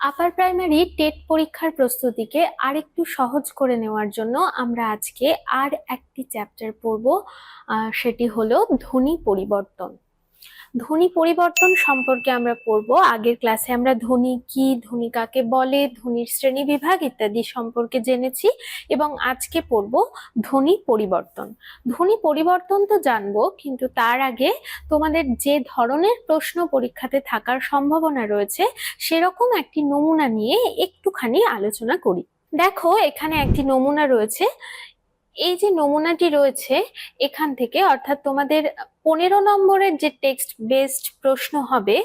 Upper primary TET পরীক্ষার প্রস্তুতিকে আরেকটু সহজ করে নেওয়ার জন্য আমরা আজকে আর একটি চ্যাপ্টার পড়ব সেটি হলো ধ্বনি পরিবর্তন। ধ্বনি পরিবর্তন সম্পর্কে আমরা পড়ব। আগের ক্লাসে আমরা ধ্বনি কি, ধ্বনি কাকে বলে, ধ্বনির শ্রেণি বিভাগ ইত্যাদি সম্পর্কে জেনেছি এবং আজকে পড়ব ধ্বনি পরিবর্তন। ধ্বনি পরিবর্তন তো জানব, কিন্তু তার আগে তোমাদের যে ধরনের প্রশ্ন পরীক্ষাতে থাকার সম্ভাবনা রয়েছে, সেরকম একটি নমুনা নিয়ে একটুখানি আলোচনা করি। দেখো, এখানে একটি নমুনা রয়েছে এই যে নমুনাটি রয়েছে এখান থেকে, অর্থাৎ তোমাদের পনেরো নম্বরের যে টেক্সট বেসড প্রশ্ন হবে,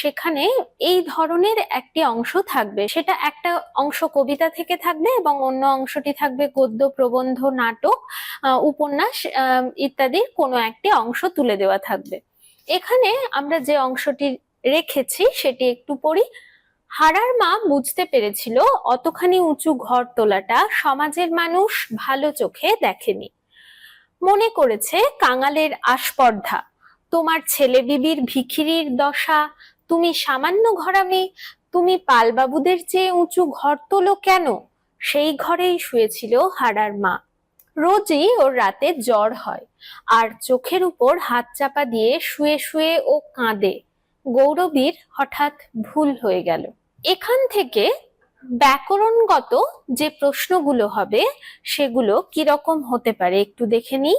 সেখানে এই ধরনের একটি অংশ থাকবে। সেটা একটা অংশ কবিতা থেকে থাকবে এবং অন্য অংশটি থাকবে গদ্য, প্রবন্ধ, নাটক উপন্যাস ইত্যাদির কোনো একটি অংশ তুলে দেওয়া থাকবে। এখানে আমরা যে অংশটি রেখেছি, সেটি একটু পড়ি। হারার মা বুঝতে পেরেছিল অতখানি উঁচু ঘর তোলাটা সমাজের মানুষ ভালো চোখে দেখেনি। মনে করেছে, কাঙালের আস্পর্ধা, তোমার ছেলে বিবির ভিখিরির দশা, তুমি সামান্য ঘরামি, তুমি পালবাবুদের চেয়ে উঁচু ঘর তোলো কেন? সেই ঘরেই শুয়েছিল হারার মা। রোজই ওর রাতে জ্বর হয়, আর চোখের উপর হাত চাপা দিয়ে শুয়ে শুয়ে ও কাঁদে। গৌরবীর হঠাৎ ভুল হয়ে গেল। এখান থেকে ব্যাকরণগত যে প্রশ্নগুলো হবে, সেগুলো কীরকম হতে পারে একটু দেখে নিই।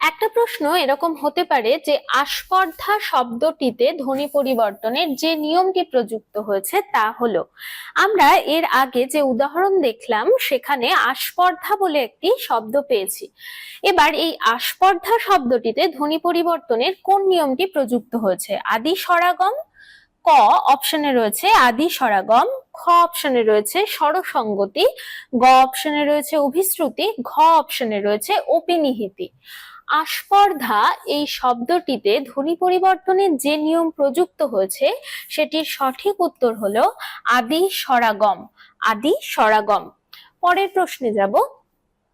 একটা প্রশ্ন এরকম হতে পারে যে আস্পর্ধা শব্দটিতে ধ্বনি পরিবর্তনের যে নিয়মটি প্রযুক্ত হয়েছে তা হলো, আমরা এর আগে যে উদাহরণ দেখলাম, সেখানে আস্পর্ধা বলে একটি শব্দ পেয়েছি। এবার এই আস্পর্ধা শব্দটিতে ধ্বনি পরিবর্তনের কোন নিয়মটি প্রযুক্ত হয়েছে? আদি স্বরাগম ক অপশনে রয়েছে আদি স্বরাগম, খ অপশনে রয়েছে স্বরসঙ্গতি, গ অপশনে রয়েছে অভিশ্রুতি, ঘ অপশনে রয়েছে অপিনিহিতি আস্পর্ধা এই শব্দটিতে ধ্বনি পরিবর্তনের যে নিয়ম প্রযুক্ত হয়েছে, সেটির সঠিক উত্তর হলো আদি স্বরাগম আদি স্বরাগম। পরের প্রশ্নে যাব।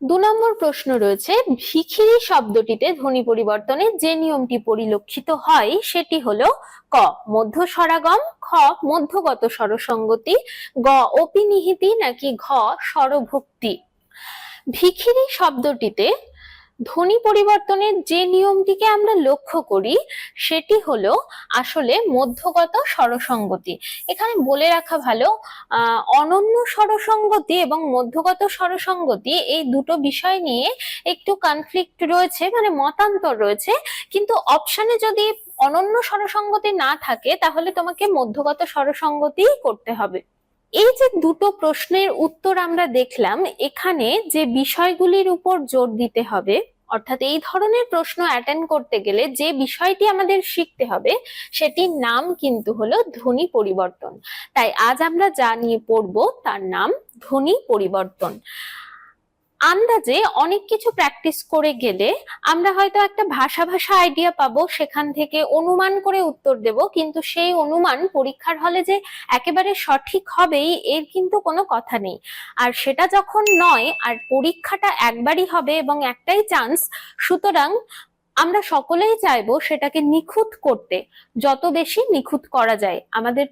দু নম্বর প্রশ্ন রয়েছে, ভিখিরি শব্দটিতে ধ্বনি পরিবর্তনে যে নিয়মটি পরিলক্ষিত হয় সেটি হলো ক, মধ্য সরাগম, খ, মধ্যগত স্বরসঙ্গতি, গ, অপিনিহিতি নাকি ঘ, স্বরভক্তি। ভিখিরি শব্দটিতে ধ্বনি পরিবর্তনের যে নিয়মটিকে আমরা লক্ষ্য করি, সেটি হলো আসলে মধ্যগত স্বরসঙ্গতি। এখানে বলে রাখা ভালো অনন্য স্বরসঙ্গতি এবং মধ্যগত স্বরসঙ্গতি এই দুটো বিষয় নিয়ে একটু কনফ্লিক্ট রয়েছে মানে মতান্তর রয়েছে। কিন্তু অপশানে যদি অনন্য স্বরসঙ্গতি না থাকে, তাহলে তোমাকে মধ্যগত স্বরসঙ্গতি করতে হবে। এই যে দুটো প্রশ্নের উত্তর আমরা দেখলাম, এখানে যে বিষয়গুলির উপর জোর দিতে হবে, অর্থাৎ এই ধরনের প্রশ্ন অ্যাটেন্ড করতে গেলে যে বিষয়টি আমাদের শিখতে হবে, সেটির নাম কিন্তু হলো ধ্বনি পরিবর্তন। তাই আজ আমরা যা নিয়ে পড়ব তার নাম ধ্বনি পরিবর্তন। আন্দাজে অনেক কিছু প্র্যাকটিস করে গেলে আমরা হয়তো একটা ভাষা ভাষা আইডিয়া পাবো, সেখান থেকে অনুমান করে উত্তর দেব, কিন্তু সেই অনুমান পরীক্ষার হলে যে একেবারে সঠিক হবেই, এর কিন্তু কোনো কথা নেই। আর সেটা যখন নয়, আর পরীক্ষাটা একবারই হবে এবং একটাই চান্স সুতরাং আমরা সকলেই চাইব সেটাকে নিখুঁত করতে। যত বেশি নিখুঁত করা যায়, আমাদের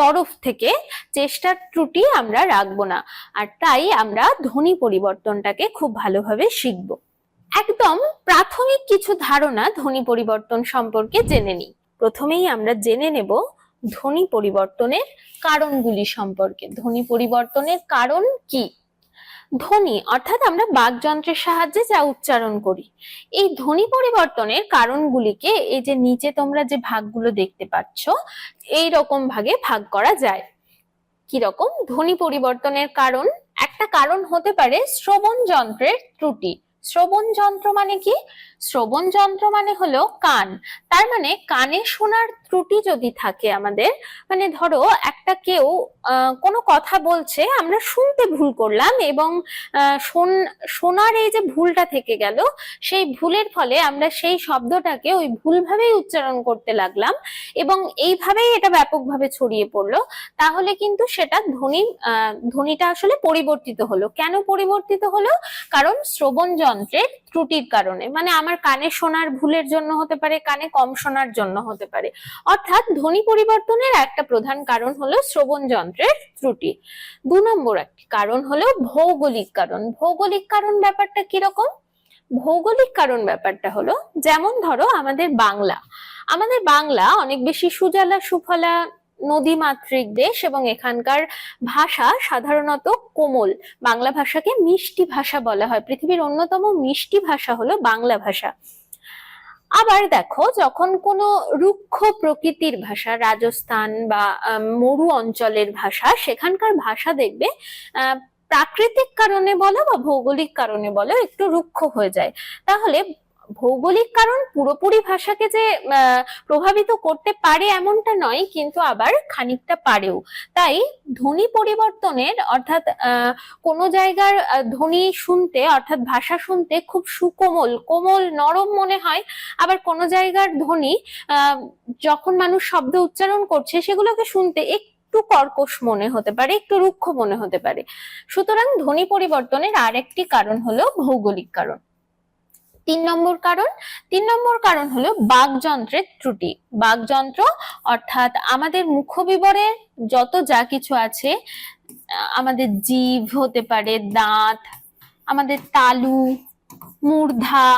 তরফ থেকে চেষ্টার ত্রুটি আমরা রাখব না। আর তাই আমরা ধ্বনি পরিবর্তনটাকে খুব ভালোভাবে শিখব। একদম প্রাথমিক কিছু ধারণা ধ্বনি পরিবর্তন সম্পর্কে জেনে নিই। প্রথমেই আমরা জেনে নেব ধ্বনি পরিবর্তনের কারণগুলি সম্পর্কে। ধ্বনি পরিবর্তনের কারণ কি? ধ্বনি, অর্থাৎ আমরা বাকযন্ত্রের সাহায্যে যা উচ্চারণ করি। এই ধ্বনি পরিবর্তনের কারণগুলিকে এই যে নিচে তোমরা যে ভাগগুলো দেখতে পাচ্ছ, এই রকম ভাগে ভাগ করা যায়। কি রকম? ধ্বনি পরিবর্তনের কারণ, একটা কারণ হতে পারে শ্রবণ যন্ত্রের ত্রুটি। শ্রবণ যন্ত্র মানে কি? শ্রবণ যন্ত্র মানে হলো কান। তার মানে কানে শোনার ত্রুটি যদি থাকে আমাদের মানে ধরো একটা কেউ কোনো কথা বলছে, আমরা শুনতে ভুল করলাম এবং শোনার এই যে ভুলটা থেকে গেল, সেই ভুলের ফলে আমরা সেই শব্দটাকে ওই ভুলভাবেই উচ্চারণ করতে লাগলাম এবং এইভাবেই এটা ব্যাপকভাবে ছড়িয়ে পড়ল। তাহলে কিন্তু সেটা ধ্বনি ধ্বনিটা আসলে পরিবর্তিত হলো। কেন পরিবর্তিত হলো? কারণ শ্রবণ যন্ত্রের ত্রুটির কারণে। মানে আমার কানে শোনার ভুলের জন্য হতে পারে, কানে কম শোনার জন্য হতে পারে। অর্থাৎ ধ্বনি পরিবর্তনের একটা প্রধান কারণ হলো শ্রবণ যন্ত্রের ত্রুটি। দু নম্বর একটি কারণ হলো ভৌগোলিক কারণ। ভৌগোলিক কারণ ব্যাপারটা কীরকম ভৌগোলিক কারণ ব্যাপারটা হলো, যেমন ধরো আমাদের বাংলা। আমাদের বাংলা অনেক বেশি সুজলা, সুফলা নদী মাতৃক দেশ এবং এখানকার ভাষা সাধারণত কোমল। বাংলা ভাষাকে মিষ্টি ভাষা বলা হয়। পৃথিবীর অন্যতম মিষ্টি ভাষা হলো বাংলা ভাষা। আবার দেখো, যখন কোনো রুক্ষ প্রকৃতির ভাষা, রাজস্থান বা মরু অঞ্চলের ভাষা, সেখানকার ভাষা দেখবে প্রাকৃতিক কারণে বলো বা ভৌগোলিক কারণে বলো একটু রুক্ষ হয়ে যায়। তাহলে ভৌগোলিক কারণ পুরোপুরি ভাষাকে যে প্রভাবিত করতে পারে এমনটা নয়, কিন্তু আবার খানিকটা পারেও। তাই ধ্বনি পরিবর্তনের অর্থাৎ কোনো জায়গার ধ্বনি শুনতে অর্থাৎ ভাষা শুনতে খুব সুকোমল, কোমল, নরম মনে হয়। আবার কোনো জায়গার ধ্বনি যখন মানুষ শব্দ উচ্চারণ করছে, সেগুলোকে শুনতে একটু কর্কশ মনে হতে পারে, একটু রুক্ষ মনে হতে পারে। সুতরাং ধ্বনি পরিবর্তনের আরেকটি কারণ হলো ভৌগোলিক কারণ। তিন নম্বর কারণ? তিন নম্বর কারণ হলো বাকযন্ত্রের ত্রুটি। বাকযন্ত্র অর্থাৎ আমাদের মুখবিবরে যত যা কিছু আছে আমাদের জিভ হতে পারে, দাঁত, আমাদের তালু, মূর্ধা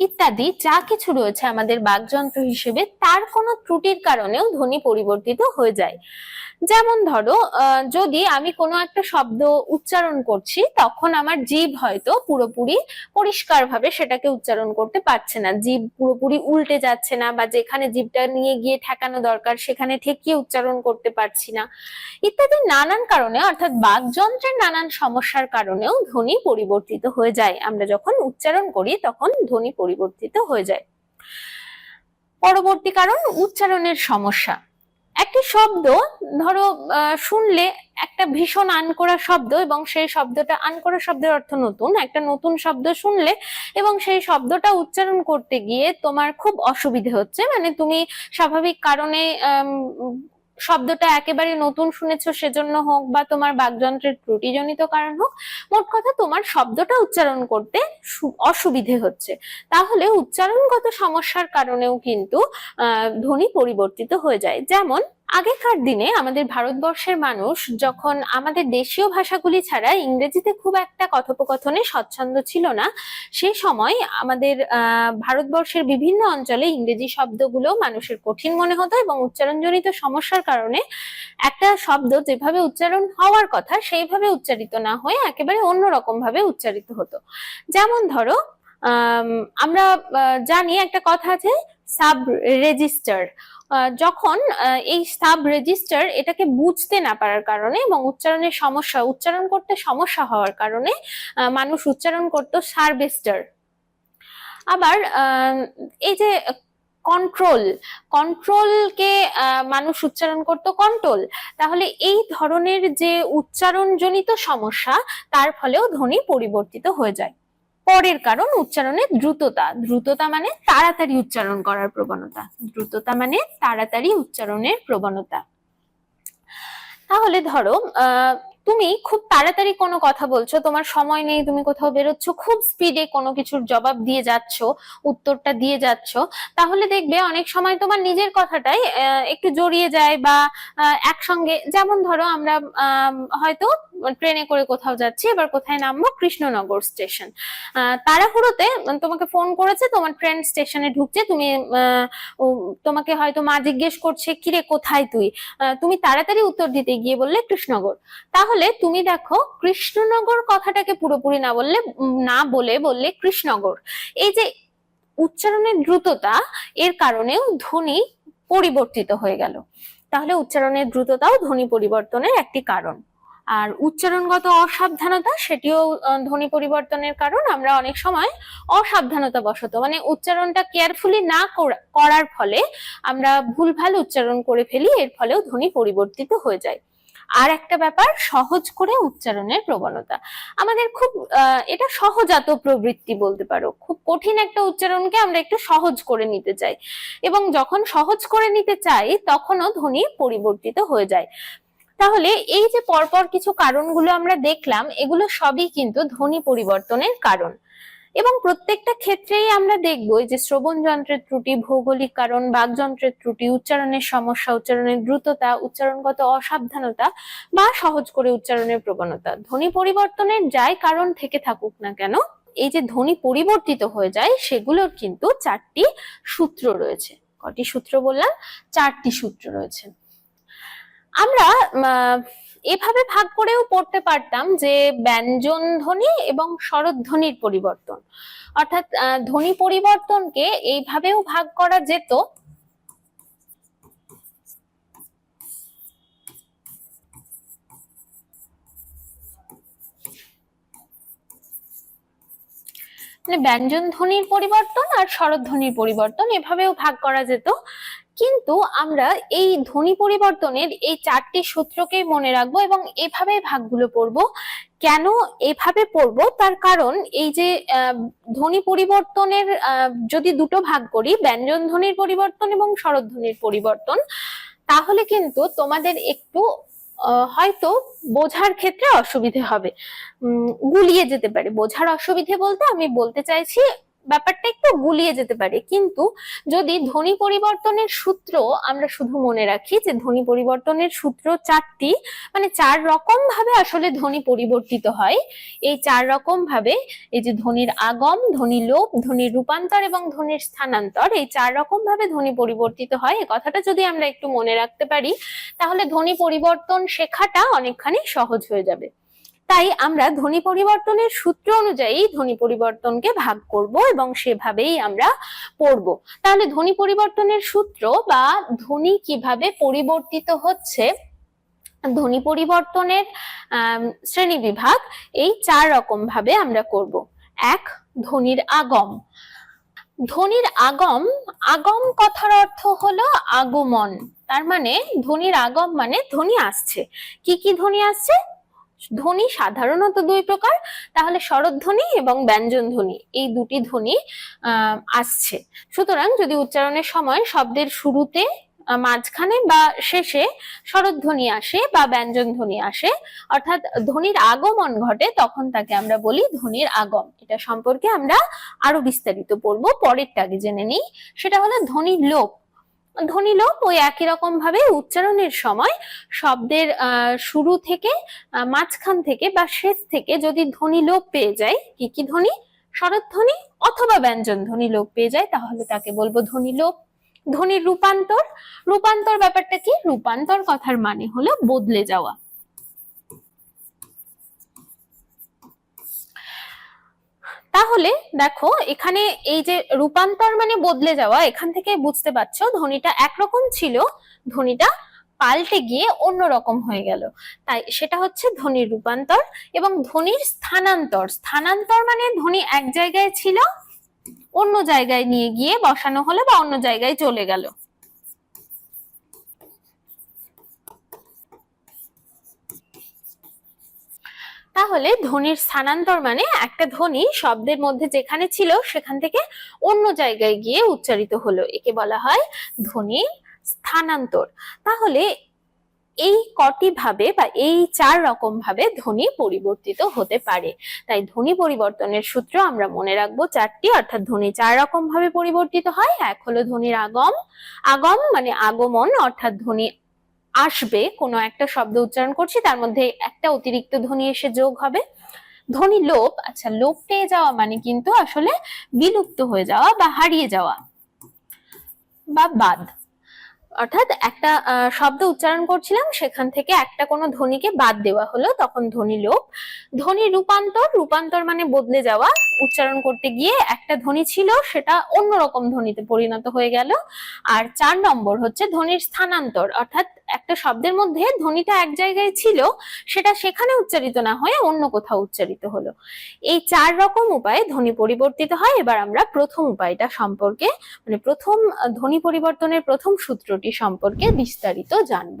ইত্যাদি যা কিছু রয়েছে আমাদের বাকযন্ত্র হিসেবে, তার কোনো ত্রুটির কারণেও ধ্বনি পরিবর্তিত হয়ে যায়। যেমন ধরো যদি আমি কোনো একটা শব্দ উচ্চারণ করছি, তখন আমার জীব হয়তো পুরোপুরি পরিষ্কারভাবে সেটাকে উচ্চারণ করতে পারছে না। জীব পুরোপুরি উল্টে যাচ্ছে না বা যেখানে জীবটা নিয়ে গিয়ে ঠেকানো দরকার, সেখানে ঠেকিয়ে উচ্চারণ করতে পারছি না। ইত্যাদি নানান কারণে, অর্থাৎ বাকযন্ত্রের নানান সমস্যার কারণেও ধ্বনি পরিবর্তিত হয়ে যায়। আমরা যখন উচ্চারণ করি, তখন ধ্বনি পরিবর্তিত হয়ে যায়। পরবর্তী কারণ, উচ্চারণের সমস্যা। একটি শব্দ, ধরো শুনলে একটা ভীষণ আনকোড়া শব্দ এবং সেই শব্দটা আনকোড়া শব্দের অর্থ নতুন। একটা নতুন শব্দ শুনলে এবং সেই শব্দটা উচ্চারণ করতে গিয়ে তোমার খুব অসুবিধে হচ্ছে। মানে তুমি স্বাভাবিক কারণে শব্দটা একেবারে নতুন শুনেছো সেজন্য হোক বা তোমার বাকযন্ত্রের ত্রুটিজনিত কারণ হোক, মোট কথা তোমার শব্দটা উচ্চারণ করতে অসুবিধে হচ্ছে। তাহলে উচ্চারণগত সমস্যার কারণেও কিন্তু ধ্বনি পরিবর্তিত হয়ে যায়। যেমন আগেকার দিনে আমাদের ভারতবর্ষের মানুষ যখন আমাদের দেশীয় ভাষাগুলি ছাড়া ইংরেজিতে খুব একটা কথোপকথনে স্বচ্ছন্দ ছিল না সেই সময় আমাদের ভারতবর্ষের বিভিন্ন অঞ্চলে ইংরেজি শব্দগুলো মানুষের কঠিন মনে হতো এবং উচ্চারণজনিত সমস্যার কারণে একটা শব্দ যেভাবে উচ্চারণ হওয়ার কথা সেইভাবে উচ্চারিত না হয়ে একেবারে অন্যরকম ভাবে উচ্চারিত হতো। যেমন ধরো আমরা জানি একটা কথা আছে সাব রেজিস্টার যখন এই সাব রেজিস্টার এটাকে বুঝতে না পারার কারণে এবং উচ্চারণের সমস্যা, উচ্চারণ করতে সমস্যা হওয়ার কারণে মানুষ উচ্চারণ করতো সার্ভেস্টার আবার এই যে কন্ট্রোল কন্ট্রোলকে মানুষ উচ্চারণ করতো কন্ট্রোল তাহলে এই ধরনের যে উচ্চারণজনিত সমস্যা, তার ফলেও ধ্বনি পরিবর্তিত হয়ে যায়। পরের কারণ উচ্চারণের দ্রুততা। দ্রুততা মানে তাড়াতাড়ি উচ্চারণ করার প্রবণতা। দ্রুততা মানে তাড়াতাড়ি উচ্চারণের প্রবণতা। তাহলে ধরো তুমি খুব তাড়াতাড়ি কোনো কথা বলছো, তোমার সময় নেই, তুমি কোথাও বেরোচ্ছ, খুব স্পিডে কোনো কিছুর জবাব দিয়ে যাচ্ছ, উত্তরটা দিয়ে যাচ্ছ, তাহলে দেখবে অনেক সময় তোমার নিজের কথাটাই একটু জড়িয়ে যায় বা একসঙ্গে, যেমন ধরো আমরা হয়তো ট্রেনে করে কোথাও যাচ্ছি, এবার কোথায় নামবো? কৃষ্ণনগর স্টেশন। তাড়াহুড়োতে তোমাকে ফোন করেছে, তোমার ট্রেন স্টেশনে ঢুকছে, তুমি তোমাকে হয়তো মা জিজ্ঞেস করছে, কিরে, কোথায় তুই? তুমি তাড়াতাড়ি উত্তর দিতে গিয়ে বললে, কৃষ্ণনগর। তাহলে তুমি দেখো কৃষ্ণনগর কথাটাকে পুরোপুরি না বললে না বলে বললে কৃষ্ণনগর। এই যে উচ্চারণের দ্রুততা, এর কারণেও ধ্বনি পরিবর্তিত হয়ে গেল। তাহলে উচ্চারণের দ্রুততাও ধ্বনি পরিবর্তনের একটি কারণ। আর উচ্চারণগত অসাবধানতা, সেটিও ধ্বনি পরিবর্তনের কারণ। আমরা অনেক সময় অসাবধানতা বশত মানে উচ্চারণটা কেয়ারফুলি না করার ফলে আমরা ভুলভাল উচ্চারণ করে ফেলি, এর ফলেও ধ্বনি পরিবর্তিত হয়ে যায়। আর একটা ব্যাপার, সহজ করে উচ্চারণের প্রবণতা। আমাদের খুব এটা সহজাত প্রবৃত্তি বলতে পারো। খুব কঠিন একটা উচ্চারণকে আমরা একটু সহজ করে নিতে চাই। এবং যখন সহজ করে নিতে চাই, তখনও ধ্বনি পরিবর্তিত হয়ে যায়। তাহলে এই যে পরপর কিছু কারণগুলো আমরা দেখলাম, এগুলো সবই কিন্তু ধ্বনি পরিবর্তনের কারণ। এবং প্রত্যেকটা ক্ষেত্রেই আমরা দেখব যে শ্রবণ যন্ত্রের ত্রুটি, ভৌগোলিক কারণ বাকযন্ত্রের ত্রুটি, উচ্চারণের সমস্যা, উচ্চারণের দ্রুততা, উচ্চারণগত অসাবধানতা বা সহজ করে উচ্চারণের প্রবণতা। ধ্বনি পরিবর্তনের যাই কারণ থেকে থাকুক না কেন, এই যে ধ্বনি পরিবর্তিত হয়ে যায়, সেগুলোর কিন্তু চারটি সূত্র রয়েছে। কটি সূত্র বললাম? চারটি সূত্র রয়েছে। আমরা এভাবে ভাগ করেও পড়তে পারতাম যে ব্যঞ্জন ধ্বনি এবং স্বরধ্বনির পরিবর্তন। অর্থাৎ ধ্বনি পরিবর্তনকে এইভাবেও ভাগ করা যেত। মানে ব্যঞ্জন ধ্বনির পরিবর্তন আর স্বরধ্বনির পরিবর্তন এভাবেও ভাগ করা যেত। কিন্তু আমরা এই ধ্বনি পরিবর্তনের এই চারটি সূত্রকেই মনে রাখব এবং এভাবে ভাগগুলো পড়ব। কেন এভাবে পড়ব? তার কারণ এই যে ধ্বনি পরিবর্তনের যদি দুটো ভাগ করি, ব্যঞ্জন ধ্বনির পরিবর্তন এবং স্বরধ্বনির পরিবর্তন, তাহলে কিন্তু তোমাদের একটু হয়তো বোঝার ক্ষেত্রে অসুবিধে হবে। গুলিয়ে যেতে পারে। বোঝার অসুবিধে বলতে আমি বলতে চাইছি ব্যাপারটা একটু গুলিয়ে যেতে পারে। কিন্তু যদি ধ্বনি পরিবর্তনের সূত্র আমরা শুধু মনে রাখি যে ধ্বনি পরিবর্তনের সূত্র চারটি মানে চার রকম ভাবে আসলে ধ্বনি পরিবর্তিত হয়। এই চার রকম ভাবে এই যে ধ্বনির আগম, ধ্বনি লোপ, ধ্বনির রূপান্তর এবং ধ্বনির স্থানান্তর, এই চার রকম ভাবে ধ্বনি পরিবর্তিত হয়। এই কথাটা যদি আমরা একটু মনে রাখতে পারি, তাহলে ধ্বনি পরিবর্তন শেখাটা অনেকখানি সহজ হয়ে যাবে। তাই আমরা ধ্বনি পরিবর্তনের সূত্র অনুযায়ী ধ্বনি পরিবর্তনকে ভাগ করব এবং সেভাবেই আমরা পড়ব। তাহলে ধ্বনি পরিবর্তনের সূত্র বা ধ্বনি কীভাবে পরিবর্তিত হচ্ছে? ধ্বনি পরিবর্তনের শ্রেণি বিভাগ এই চার রকম ভাবে আমরা করব। এক, ধ্বনির আগম। ধ্বনির আগম আগম কথার অর্থ হলো আগমন। তার মানে ধ্বনির আগম মানে ধ্বনি আসছে। কি কি ধ্বনি আসছে? ধ্বনি সাধারণত দুই প্রকার, তাহলে স্বরধ্বনি এবং ব্যঞ্জন ধ্বনি, এই দুটি ধ্বনি আসছে। সুতরাং যদি উচ্চারণের সময় শব্দের শুরুতে মাঝখানে বা শেষে স্বরধ্বনি আসে বা ব্যঞ্জন ধ্বনি আসে, অর্থাৎ ধ্বনির আগমন ঘটে, তখন তাকে আমরা বলি ধ্বনির আগম। এটা সম্পর্কে আমরা আরও বিস্তারিত পড়ব, পরেরটা আগে জেনে নিই। সেটা হলো ধ্বনির লোপ। ধ্বনি লোপ ওই একই রকম ভাবে উচ্চারণের সময় শব্দের শুরু থেকে মাঝখান থেকে বা শেষ থেকে যদি ধ্বনি লোপ পেয়ে যায়, কি কি ধ্বনি? স্বরধ্বনি অথবা ব্যঞ্জন ধ্বনি লোপ পেয়ে যায়, তাহলে তাকে বলব ধ্বনি লোপ। ধ্বনির রূপান্তর রূপান্তর ব্যাপারটা কি? রূপান্তর কথার মানে হলো বদলে যাওয়া। তাহলে দেখো এখানে এই যে রূপান্তর মানে বদলে যাওয়া, এখান থেকে বুঝতে পারছ ধ্বনিটা একরকম ছিল, ধ্বনিটা পাল্টে গিয়ে অন্যরকম হয়ে গেল। তাই সেটা হচ্ছে ধ্বনির রূপান্তর এবং ধ্বনির স্থানান্তর। স্থানান্তর মানে ধ্বনি এক জায়গায় ছিল, অন্য জায়গায় নিয়ে গিয়ে বসানো হলো বা অন্য জায়গায় চলে গেল। তাহলে ধ্বনির স্থানান্তর মানে একটা ধ্বনি শব্দের মধ্যে যেখানে ছিল সেখান থেকে অন্য জায়গায় গিয়ে উচ্চারিত হলো। একে বলা হয় ধ্বনির স্থানান্তর। তাহলে এই কটি ভাবে বা এই চার রকম ভাবে ধ্বনি পরিবর্তিত হতে পারে। তাই ধ্বনি পরিবর্তনের সূত্র আমরা মনে রাখব চারটি, অর্থাৎ ধ্বনি চার রকম ভাবে পরিবর্তিত হয়। এক হলো ধ্বনির আগম। আগম মানে আগমন, অর্থাৎ ধ্বনি আসবে, কোনো একটা শব্দ উচ্চারণ করছি, তার মধ্যে একটা অতিরিক্ত ধ্বনি এসে যোগ হবে। ধ্বনি লোপ আচ্ছা লোপ পেয়ে যাওয়া মানে কিন্তু আসলে বিলুপ্ত হয়ে যাওয়া বা হারিয়ে যাওয়া বা বাদ। অর্থাৎ একটা শব্দ উচ্চারণ করছিলাম, সেখান থেকে একটা কোনো ধ্বনিকে বাদ দেওয়া হলো, তখন ধ্বনি লোপ। ধ্বনি রূপান্তর রূপান্তর মানে বদলে যাওয়া। উচ্চারণ করতে গিয়ে একটা ধ্বনি ছিল, সেটা অন্যরকম ধ্বনিতে পরিণত হয়ে গেল। আর চার নম্বর হচ্ছে ধ্বনির স্থানান্তর, অর্থাৎ একটা শব্দের মধ্যে ধ্বনিটা এক জায়গায় ছিল, সেটা সেখানে উচ্চারিত না হয়ে অন্য কোথাও উচ্চারিত হলো। এই চার রকম উপায়ে ধ্বনি পরিবর্তিত হয়। এবার আমরা প্রথম উপায়টা সম্পর্কে মানে প্রথম ধ্বনি পরিবর্তনের প্রথম সূত্রটি সম্পর্কে বিস্তারিত জানব।